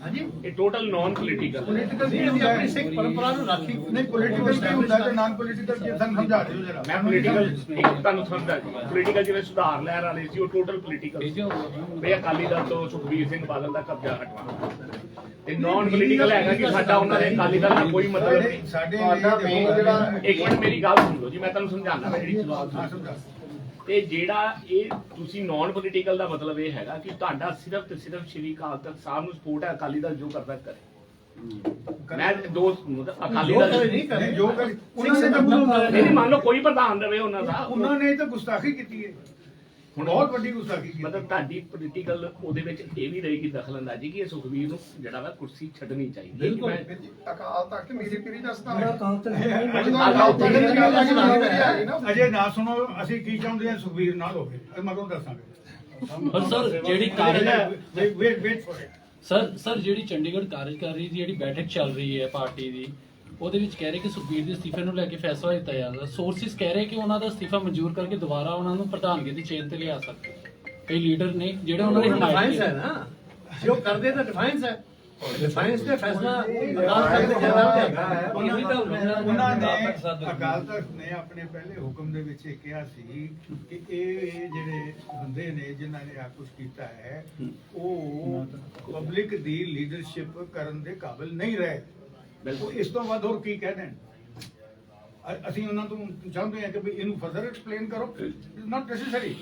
Speaker 1: ਹਾਂਜੀ।
Speaker 9: ਇਹ ਟੋਟਲ ਨਾਨ ਪੋਲੀਟੀਕਲ
Speaker 8: ਪੋਲੀਟੀਕਲ ਕੀ ਹੁੰਦਾ
Speaker 1: ਆਪਣੀ
Speaker 8: ਹੈ
Speaker 1: ਸਿੱਖ ਪਰੰਪਰਾ ਨੂੰ ਰਾਖੀ।
Speaker 8: ਨਹੀਂ ਪੋਲੀਟੀਕਲ ਕੀ ਹੁੰਦਾ ਤੇ ਨਾਨ ਪੋਲੀਟੀਕਲ ਕੀ ਸਾਨੂੰ ਸਮਝਾ ਦਿਓ ਜਰਾ।
Speaker 9: ਮੈਂ ਪੋਲੀਟੀਕਲ ਤੁਹਾਨੂੰ ਸਮਝਦਾ ਜੀ ਪੋਲੀਟੀਕਲ ਜਿਵੇਂ ਸੁਧਾਰ ਲਹਿਰ ਵਾਲੇ ਸੀ ਉਹ ਟੋਟਲ ਪੋਲੀਟੀਕਲ ਬਈ ਅਕਾਲੀ ਦਲ ਤੋਂ ਸੁਖਬੀਰ ਸਿੰਘ ਬਾਦਲ ਦਾ ਕਬਜ਼ਾ ਹਟਵਾਉਣਾ ਤੇ ਨਾਨ ਪੋਲੀਟੀਕਲ ਹੈਗਾ ਕਿ ਸਾਡਾ ਉਹਨਾਂ ਦੇ ਅਕਾਲੀ ਦਲ ਨਾਲ ਕੋਈ ਮਤਲਬ ਨਹੀਂ।
Speaker 8: ਸਾਡੇ
Speaker 4: ਜਿਹੜਾ-
Speaker 9: ਇੱਕ ਮਿੰਟ ਮੇਰੀ ਗੱਲ ਸੁਣ ਲਓ ਜੀ ਮੈਂ ਤੁਹਾਨੂੰ ਸਮਝਾਉਣਾ ਜਿਹੜੀ ਸਵਾਲ
Speaker 8: ਹਾਂ
Speaker 9: ਸੀ
Speaker 8: ਸਮਝਾ
Speaker 9: ਤੇ ਜਿਹੜਾ ਇਹ ਤੁਸੀਂ ਨਾਨ ਪੋਲੀਟੀਕਲ ਦਾ ਮਤਲਬ ਇਹ ਹੈਗਾ ਕਿ ਤੁਹਾਡਾ ਸਿਰਫ ਤੇ ਸਿਰਫ ਸ਼੍ਰੀ ਅਕਾਲ ਤਖਤ ਸਾਹਿਬ ਨੂੰ ਸਪੋਰਟ ਹੈ ਅਕਾਲੀ ਦਲ ਜੋ ਕਰਦਾ ਕਰੇ। ਮੈਂ ਦੋ ਅਕਾਲੀ ਦਲ
Speaker 1: ਨਹੀਂ ਕਰੇ।
Speaker 8: ਨਹੀਂ, ਜੋ ਕਰੇ-
Speaker 1: ਉਹਨਾਂ ਨੇ ਤਾਂ
Speaker 9: ਨਹੀਂ ਨਹੀਂ ਮੰਨ ਲਓ ਕੋਈ ਪ੍ਰਧਾਨ ਰਵੇ ਉਹਨਾਂ ਦਾ।
Speaker 8: ਉਹਨਾਂ ਨੇ ਤਾਂ ਗੁਸਤਾਖੀ ਕੀਤੀ ਹੈ।
Speaker 9: ਹੁਣ
Speaker 8: ਬਹੁਤ ਵੱਡੀ ਗੁਸਤਾਖੀ ਕੀਤੀ
Speaker 9: ਮਤਲਬ ਤੁਹਾਡੀ ਪੋਲੀਟੀਕਲ ਉਹਦੇ ਵਿੱਚ ਇਹ ਵੀ ਰਹੇਗੀ ਦਖਲਅੰਦਾਜ਼ੀ ਕਿ ਇਹ ਸੁਖਬੀਰ ਨੂੰ ਜਿਹੜਾ ਵਾ ਕੁਰਸੀ ਛੱਡਣੀ ਚਾਹੀਦੀ ਹੈ। ਕਿ ਮੈਂ-
Speaker 4: ਅਕਾਲ ਤਖਤ ਮੇਰੀ ਪੀਰੀ ਦੱਸਦਾ ਹੈ।
Speaker 8: ਅਕਾਲ
Speaker 4: ਅਕਾਲ
Speaker 8: ਅਜੇ ਨਾ ਸੁਣੋ ਅਸੀਂ ਕੀ ਚਾਹੁੰਦੇ ਹਾਂ ਸੁਖਬੀਰ ਨਾਲ ਹੋਵੇ। ਇਹ ਮਗਰੋਂ ਦੱਸਾਂਗੇ।
Speaker 10: ਸਰ ਜਿਹੜੀ ਕਾਰਜ
Speaker 8: wait wait for it
Speaker 10: sir sir ਜਿਹੜੀ ਚੰਡੀਗੜ੍ਹ ਕਾਰਜਕਾਰੀ ਦੀ ਜਿਹੜੀ ਬੈਠਕ ਚੱਲ ਰਹੀ ਹੈ ਪਾਰਟੀ ਦੀ ਉਹਦੇ ਵਿੱਚ ਕਹਿ ਰਹੇ ਕਿ ਸੁਖਬੀਰ ਦੇ ਅਸਤੀਫੇ ਨੂੰ ਲੈ ਕੇ ਫੈਸਲਾ ਲਿੱਤਾ ਜਾਦਾ ਸੋਰਸਿਸ ਕਹਿ ਰਹੇ ਕਿ ਉਹਨਾਂ ਦਾ ਅਸਤੀਫਾ ਮਨਜ਼ੂਰ ਕਰਕੇ ਦੁਬਾਰਾ ਉਹਨਾਂ ਨੂੰ ਪ੍ਰਧਾਨਗੀ ਦੀ ਚੇਨ ਤੇ ਲਿਆ ਸਕਦੇ ਕਈ ਲੀਡਰ ਨੇ ਜਿਹੜੇ ਉਹਨਾਂ ਨੇ ਹਮਾਇਤ
Speaker 1: ਹੈ ਨਾ। ਜੋ ਕਰਦੇ ਤਾਂ ਡਿਫਾਈਨਸ ਹੈ। ਡਿਫਾਈਨਸ ਤੇ ਫੈਸਲਾ ਅਕਾਲ ਤਖਤ ਦੇ ਜਨਰਲ ਤੇ ਹੈਗਾ
Speaker 8: ਉਹਨਾਂ ਨੇ ਅਕਾਲ ਤਖਤ ਨੇ ਆਪਣੇ ਪਹਿਲੇ ਹੁਕਮ ਦੇ ਵਿੱਚ ਇਹ ਕਿਹਾ ਸੀ ਕਿ ਇਹ ਇਹ ਜਿਹੜੇ ਬੰਦੇ ਨੇ ਜਿਨ੍ਹਾਂ ਨੇ ਆ ਕੁਝ ਕੀਤਾ ਹੈ ਉਹ ਪਬਲਿਕ ਦੀ ਲੀਡਰਸ਼ਿਪ ਕਰਨ ਦੇ ਕਾਬਿਲ ਨਹੀਂ ਰਹੇ। ਬਿਲਕੁਲ। ਇਸ ਤੋਂ ਵੱਧ ਹੋਰ ਕੀ ਕਹਿ ਦੇਣ? ਅ- ਅਸੀਂ ਉਹਨਾਂ ਤੋਂ ਚਾਹੁੰਦੇ ਹਾਂ ਕਿ ਵੀ ਇਹਨੂੰ ਫਰਦਰ ਐਕਸਪਲੇਨ ਕਰੋ। ਇਟਸ ਨਾਟ ਨੈਸੈਸਰੀ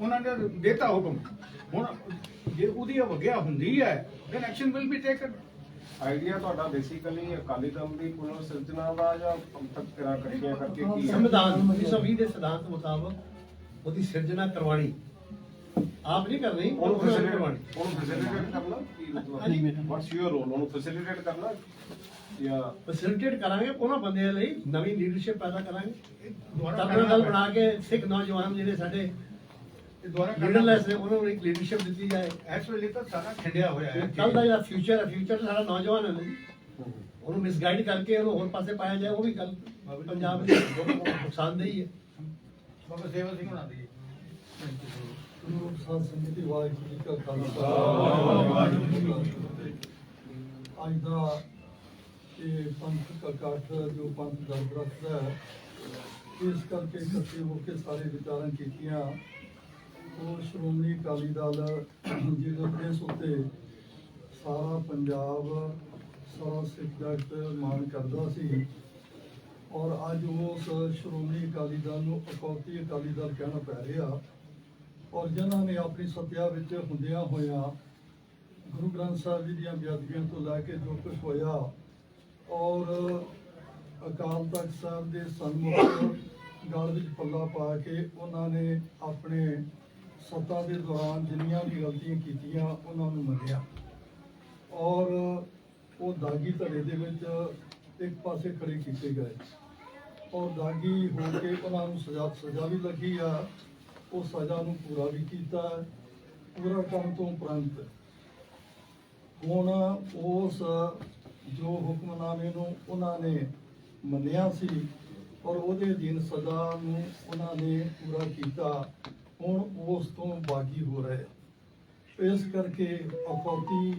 Speaker 8: ਉਹਨਾਂ ਨੇ ਦੇਤਾ ਹੁਕਮ। ਹੁਣ ਜੇ ਉਹਦੀ ਅਵਗਿਆ ਹੁੰਦੀ ਹੈ then action will be taken
Speaker 4: idea ਤੁਹਾਡਾ ਬੇਸਿਕਲੀ ਅਕਾਲੀ ਦਲ ਦੀ ਪੁਨਰ ਸਿਰਜਣਾ ਦਾ ਜਾਂ ਪੰਥਕ ਕਿਰਾ ਇਕੱਠੀਆਂ ਕਰਕੇ ਕੀ ਹੈ?
Speaker 1: ਸੰਵਿਧਾਨ 1920 ਦੇ ਸਿਧਾਂਤ ਮੁਤਾਬਕ ਉਹਦੀ ਸਿਰਜਣਾ ਕਰਵਾਣੀ ਆਪ ਨਹੀਂ ਕਰਨੀ
Speaker 4: ਉਹਨੂੰ
Speaker 1: ਉਹਨੂੰ
Speaker 4: ਫੈਸਿਲਿਟੇਟ ਉਹਨੂੰ ਫੈਸਿਲਿਟੇਟ ਕਰਨਾ ਕੀ ਮਤਲਬ ਵਾਟਸ ਯੂਅਰ ਰੋਲ ਉਹਨੂੰ ਫੈਸਿਲਿਟੇਟ ਕਰਨਾ ਜਾਂ
Speaker 1: ਫੈਸਿਲਿਟੇਟ ਕਰਾਂਗੇ ਉਹਨਾਂ ਬੰਦਿਆਂ ਲਈ ਨਵੀਂ ਲੀਡਰਸ਼ਿਪ ਪੈਦਾ ਕਰਾਂਗੇ। ਤਰਬਲ ਦਲ ਬਣਾ ਕੇ ਸਿੱਖ ਨੌਜਵਾਨ ਜਿਹੜੇ ਸਾਡੇ
Speaker 8: ਇਹ ਦੁਬਾਰਾ
Speaker 1: ਲੀਡਰਲੈਸ ਨੇ ਉਹਨਾਂ ਨੂੰ ਇੱਕ ਲੀਡਰਸ਼ਿਪ ਦਿੱਤੀ ਜਾਏ।
Speaker 8: ਇਸ ਵੇਲੇ ਤਾਂ ਸਾਰਾ ਖਿੰਡਿਆ ਹੋਇਆ ਹੈ।
Speaker 1: ਕੱਲ ਦਾ ਜਿਹੜਾ ਫਿਊਚਰ ਹੈ ਫਿਊਚਰ ਸਾਡਾ ਨੌਜਵਾਨ ਹੈ ਉਹਨੂੰ ਮਿਸਗਾਈਡ ਕਰਕੇ ਉਹਨੂੰ ਹੋਰ ਪਾਸੇ ਪਾਇਆ ਜਾਏ ਉਹ ਵੀ ਗੱਲ ਪੰਜਾਬ ਦੇ ਨੁਕਸਾਨਦੇਹੀ ਹੈ।
Speaker 8: ਬਾਬਾ ਸੇਵਾ ਸਿੰਘ ਹੋਣਾ ਦੀ।
Speaker 1: ਸੰਤ ਸੰਗਤੀ ਵਾਹਿਗੁਰੂ ਜੀ ਕਾ ਖਾਲਸਾ
Speaker 11: ਅੱਜ ਦਾ ਇਹ ਪੰਥ ਇਕੱਠ ਜੋ ਪੰਥ ਦਰਦ ਰੱਖਦਾ ਹੈ ਇਸ ਕਰਕੇ ਇਕੱਠੇ ਹੋ ਕੇ ਸਾਰੇ ਵਿਚਾਰਾਂ ਕੀਤੀਆਂ ਉਹ ਸ਼੍ਰੋਮਣੀ ਅਕਾਲੀ ਦਲ ਜਿਹਦੇ ਇਸ ਉੱਤੇ ਸਾਰਾ ਪੰਜਾਬ ਸਾਰਾ ਸਿੱਖ ਜਗਤ ਮਾਣ ਕਰਦਾ ਸੀ ਔਰ ਅੱਜ ਉਸ ਸ਼੍ਰੋਮਣੀ ਅਕਾਲੀ ਦਲ ਨੂੰ ਅਕੌਤੀ ਅਕਾਲੀ ਦਲ ਕਹਿਣਾ ਪੈ ਰਿਹਾ ਔਰ ਜਿਨ੍ਹਾਂ ਨੇ ਆਪਣੀ ਸੱਤਿਆ ਵਿੱਚ ਹੁੰਦਿਆਂ ਹੋਇਆਂ ਗੁਰੂ ਗ੍ਰੰਥ ਸਾਹਿਬ ਜੀ ਦੀਆਂ ਬੇਅਦਬੀਆਂ ਤੋਂ ਲੈ ਕੇ ਜੋ ਕੁਝ ਹੋਇਆ ਔਰ ਅਕਾਲ ਤਖਤ ਸਾਹਿਬ ਦੇ ਸਨਮੁਖ ਗਲ ਵਿੱਚ ਪੱਲਾ ਪਾ ਕੇ ਉਹਨਾਂ ਨੇ ਆਪਣੇ ਸੱਤਾ ਦੇ ਦੌਰਾਨ ਜਿੰਨੀਆਂ ਵੀ ਗਲਤੀਆਂ ਕੀਤੀਆਂ, ਉਹਨਾਂ ਨੂੰ ਮੰਨਿਆ। ਔਰ ਉਹ ਦਾਗੀ ਧੜੇ ਦੇ ਵਿੱਚ ਇੱਕ ਪਾਸੇ ਖੜੇ ਕੀਤੇ ਗਏ। ਔਰ ਦਾਗੀ ਹੋ ਕੇ ਉਹਨਾਂ ਨੂੰ ਸਜ਼ਾ ਸਜ਼ਾ ਵੀ ਲੱਗੀ ਆ। ਉਹ ਸਜ਼ਾ ਨੂੰ ਪੂਰਾ ਵੀ ਕੀਤਾ ਹੈ। ਪੂਰਾ ਕਰਨ ਤੋਂ ਉਪਰੰਤ। ਹੁਣ ਉਸ ਜੋ ਹੁਕਮਨਾਮੇ ਨੂੰ ਉਹਨਾਂ ਨੇ ਮੰਨਿਆ ਸੀ ਔਰ ਉਹਦੇ ਅਧੀਨ ਸਜ਼ਾ ਨੂੰ ਉਹਨਾਂ ਨੇ ਪੂਰਾ ਕੀਤਾ ਹੁਣ ਉਸ ਤੋਂ ਬਾਗੀ ਹੋ ਰਹੇ ਇਸ ਕਰਕੇ ਅਕੌਤੀ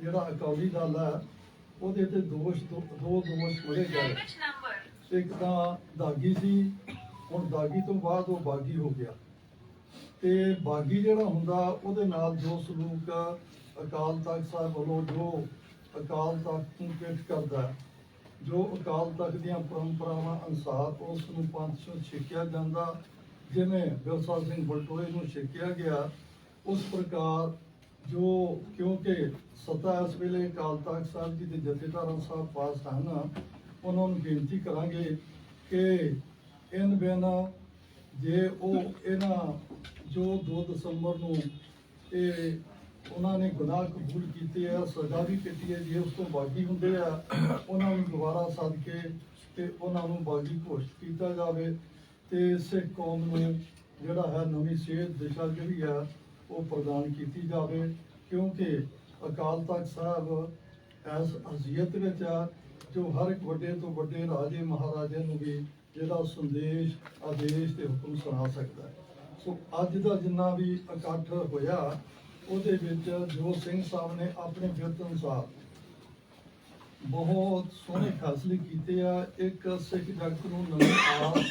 Speaker 11: ਜਿਹੜਾ ਅਕਾਲੀ ਦਲ ਹੈ ਉਹਦੇ ਤੇ ਦੋਸ਼ ਦੋ ਦੋਸ਼ ਮੜੇ ਗਏ। ਇੱਕ ਤਾਂ ਦਾਗੀ ਸੀ ਹੁਣ ਦਾਗੀ ਤੋਂ ਬਾਅਦ ਉਹ ਬਾਗੀ ਹੋ ਗਿਆ। ਤੇ ਬਾਗੀ ਜਿਹੜਾ ਹੁੰਦਾ, ਉਹਦੇ ਨਾਲ ਜੋ ਸਲੂਕ ਅਕਾਲ ਤਖਤ ਸਾਹਿਬ ਵੱਲੋਂ ਜੋ ਅਕਾਲ ਤਖਤ ਨੂੰ ਪੇਸ਼ ਕਰਦਾ ਜੋ ਅਕਾਲ ਤਖਤ ਦੀਆਂ ਪਰੰਪਰਾਵਾਂ ਅਨੁਸਾਰ ਉਸ ਨੂੰ ਪੰਥ ਚੋਂ ਛੇਕਿਆ ਜਾਂਦਾ, ਜਿਵੇਂ ਬਿਰਸਾ ਸਿੰਘ ਬਲਟੋਏ ਨੂੰ ਛੇਕਿਆ ਗਿਆ, ਉਸ ਪ੍ਰਕਾਰ ਜੋ ਕਿਉਂਕਿ ਸਤਾ ਇਸ ਵੇਲੇ ਅਕਾਲ ਤਖਤ ਸਾਹਿਬ ਜੀ ਦੇ ਜਥੇਦਾਰਾਂ ਸਾਹਿਬ ਪਾਸ ਹਨ, ਉਹਨਾਂ ਨੂੰ ਬੇਨਤੀ ਕਰਾਂਗੇ ਕਿ ਇਨ ਬਿਨ ਜੇ ਉਹ ਇਹਨਾਂ ਜੋ 2 ਦਸੰਬਰ ਨੂੰ ਇਹ ਉਹਨਾਂ ਨੇ ਗੁਨਾਹ ਕਬੂਲ ਕੀਤੇ ਆ, ਸਜ਼ਾ ਵੀ ਕੀਤੀ ਹੈ, ਜੇ ਉਸ ਤੋਂ ਬਾਗੀ ਹੁੰਦੇ ਆ, ਉਹਨਾਂ ਨੂੰ ਦੁਬਾਰਾ ਸੱਦ ਕੇ ਤੇ ਉਹਨਾਂ ਨੂੰ ਬਾਗੀ ਘੋਸ਼ਿਤ ਕੀਤਾ ਜਾਵੇ। ਤੇ ਸਿੱਖ ਕੌਮ ਨੂੰ ਜਿਹੜਾ ਹੈ ਨਵੀਂ ਸਿਹਤ ਦਿਸ਼ਾ ਜਿਹੜੀ ਆ, ਉਹ ਪ੍ਰਦਾਨ ਕੀਤੀ ਜਾਵੇ, ਕਿਉਂਕਿ ਅਕਾਲ ਤਖਤ ਸਾਹਿਬ ਐਸ ਅਜ਼ੀਅਤ ਵਿੱਚ ਆ, ਜੋ ਹਰ ਇੱਕ ਵੱਡੇ ਤੋਂ ਵੱਡੇ ਰਾਜੇ ਮਹਾਰਾਜੇ ਨੂੰ ਵੀ ਜਿਹੜਾ ਸੰਦੇਸ਼, ਆਦੇਸ਼ ਤੇ ਹੁਕਮ ਸੁਣਾ ਸਕਦਾ ਹੈ। ਸੋ ਅੱਜ ਦਾ ਜਿੰਨਾ ਵੀ ਇਕੱਠ ਹੋਇਆ, ਉਹਦੇ ਵਿੱਚ ਜੋ ਸਿੰਘ ਸਾਹਿਬ ਨੇ ਆਪਣੇ ਬਿਰਤ ਅਨੁਸਾਰ ਬਹੁਤ ਸੋਹਣੇ ਫੈਸਲੇ ਕੀਤੇ ਆ। ਇੱਕ ਸਿੱਖ ਜਗਤ ਨੂੰ ਨਵੀਂ ਆਸ,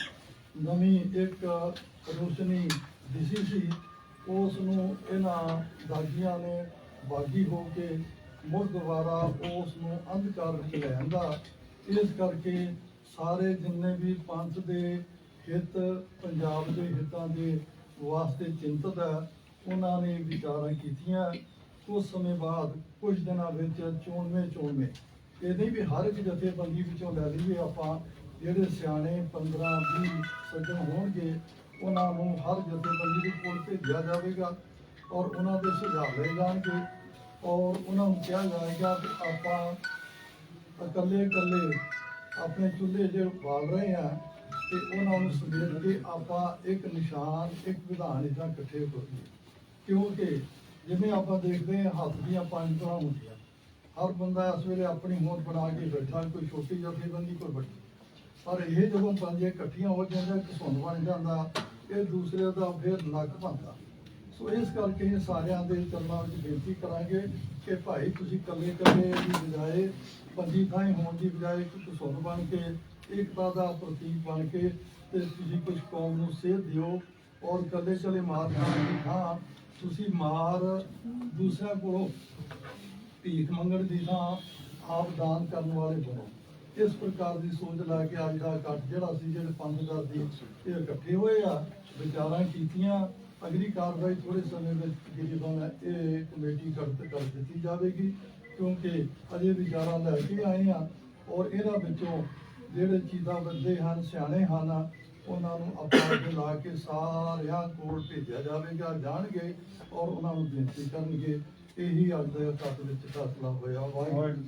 Speaker 11: ਨਵੀਂ ਇੱਕ ਰੋਸ਼ਨੀ ਦਿਸੀ ਸੀ। ਉਸ ਨੂੰ ਇਹਨਾਂ ਦਾਗੀਆਂ ਨੇ ਬਾਗੀ ਹੋ ਕੇ ਮੁੜ ਦੁਬਾਰਾ ਉਸ ਨੂੰ ਅੰਧਕਾਰ ਵਿੱਚ ਲੈ ਆਂਦਾ ਇਸ ਕਰਕੇ ਸਾਰੇ ਜਿੰਨੇ ਵੀ ਪੰਥ ਦੇ ਹਿੱਤ, ਪੰਜਾਬ ਦੇ ਹਿੱਤਾਂ ਦੇ ਵਾਸਤੇ ਚਿੰਤਤ ਹੈ। ਉਹਨਾਂ ਨੇ ਵਿਚਾਰਾਂ ਕੀਤੀਆਂ। ਉਸ ਸਮੇਂ ਬਾਅਦ ਕੁਝ ਦਿਨਾਂ ਵਿੱਚ ਚੋਣਵੇਂ ਚੋਣਵੇਂ। ਇਹ ਨਹੀਂ ਵੀ ਹਰ ਇੱਕ ਜਥੇਬੰਦੀ ਵਿੱਚੋਂ ਲੈ ਲਈਏ ਆਪਾਂ, ਜਿਹੜੇ ਸਿਆਣੇ 15 20 ਸੱਜਣ ਹੋਣਗੇ, ਉਹਨਾਂ ਨੂੰ ਹਰ ਜਥੇਬੰਦੀ ਦੇ ਕੋਲ ਭੇਜਿਆ ਜਾਵੇਗਾ ਔਰ ਉਹਨਾਂ ਦੇ ਸੁਝਾਅ ਲਏ ਜਾਣਗੇ ਔਰ ਉਹਨਾਂ ਨੂੰ ਕਿਹਾ ਜਾਏਗਾ ਕਿ ਆਪਾਂ ਇਕੱਲੇ ਇਕੱਲੇ ਆਪਣੇ ਚੁੱਲ੍ਹੇ ਜੇ ਬਾਲ ਰਹੇ ਆ ਤੇ ਉਹਨਾਂ ਨੂੰ ਸਮੇਟ ਕੇ ਆਪਾਂ ਇੱਕ ਨਿਸ਼ਾਨ, ਇੱਕ ਵਿਧਾਨ ਇਦਾਂ ਇਕੱਠੇ ਕਰੀਏ ਕਿਉਂਕਿ ਜਿਵੇਂ ਆਪਾਂ ਦੇਖਦੇ ਹਾਂ, ਹੱਥ ਦੀਆਂ ਪੰਜ ਤਰ੍ਹਾਂ ਹੁੰਦੀਆਂ। ਹਰ ਬੰਦਾ ਇਸ ਵੇਲੇ ਆਪਣੀ ਹੋਂਦ ਬਣਾ ਕੇ ਬੈਠਾ, ਕੋਈ ਛੋਟੀ ਜਥੇਬੰਦੀ, ਕੋਈ ਵੱਡੀ। ਪਰ ਇਹ ਜਦੋਂ ਪੰਜੇ ਇਕੱਠੀਆਂ ਹੋ ਜਾਂਦੀਆਂ, ਇੱਕ ਬਣ ਜਾਂਦਾ, ਇਹ ਦੂਸਰੇ ਦਾ ਫਿਰ ਨੱਕ ਬਣਦਾ। ਸੋ ਇਸ ਕਰਕੇ ਸਾਰਿਆਂ ਦੇ ਚਰਨਾਂ ਵਿੱਚ ਬੇਨਤੀ ਕਰਾਂਗੇ ਕਿ ਭਾਈ ਤੁਸੀਂ ਇਕੱਲੇ ਇਕੱਲੇ ਦੀ ਬਜਾਏ ਪੰਜੀ ਥਾਂ ਹੋਣ ਦੀ ਬਜਾਏ ਇੱਕ ਸੁਣ ਬਣ ਕੇ ਏਕਤਾ ਦਾ ਪ੍ਰਤੀਕ ਬਣ ਕੇ ਤੇ ਤੁਸੀਂ ਕੁਝ ਕੌਮ ਨੂੰ ਸੇਧ ਦਿਓ ਔਰ ਇਕੱਲੇ ਚਲੇ ਮਾਰ ਖਾਣ ਦੀ ਥਾਂ ਤੁਸੀਂ ਮਾਰ ਦੂਸਰਿਆਂ ਕੋਲੋਂ ਭੀਖ ਮੰਗਣ ਦੀ ਥਾਂ ਆਪ ਦਾਨ ਕਰਨ ਵਾਲੇ ਬਣੋ। ਇਸ ਪ੍ਰਕਾਰ ਦੀ ਸੋਚ ਲੈ ਕੇ ਅੱਜ ਦਾ ਇਕੱਠ ਜਿਹੜਾ ਸੀ, ਜਿਹੜੇ ਪੰਜ ਦਾ ਦੀ ਇਹ ਇਕੱਠੇ ਹੋਏ ਆ, ਵਿਚਾਰਾਂ ਕੀਤੀਆਂ। ਅਗਲੀ ਕਾਰਵਾਈ ਥੋੜੇ ਸਮੇਂ ਵਿੱਚ ਤਕਰੀਬਨ ਇਹ ਕਮੇਟੀ ਗਠਿਤ ਕਰ ਦਿੱਤੀ ਜਾਵੇਗੀ, ਕਿਉਂਕਿ ਅਜੇ ਵਿਚਾਰਾਂ ਲੈ ਕੇ ਆਏ ਆ ਔਰ ਇਹਨਾਂ ਵਿੱਚੋਂ ਜਿਹੜੇ ਚੀਜ਼ਾਂ ਵੱਡੇ ਹਨ, ਸਿਆਣੇ ਹਨ, ਉਹਨਾਂ ਨੂੰ ਆਪਾਂ ਅੱਗੇ ਲਾ ਕੇ ਸਾਰਿਆਂ ਕੋਲ ਭੇਜਿਆ ਜਾਵੇਗਾ, ਜਾਣਗੇ ਔਰ ਉਹਨਾਂ ਨੂੰ ਬੇਨਤੀ ਕਰਨਗੇ। ਇਹੀ ਅੱਜ ਦੇ ਤੱਕ ਵਿੱਚ ਫੈਸਲਾ ਹੋਇਆ। ਵਾਹਿਗੁਰੂ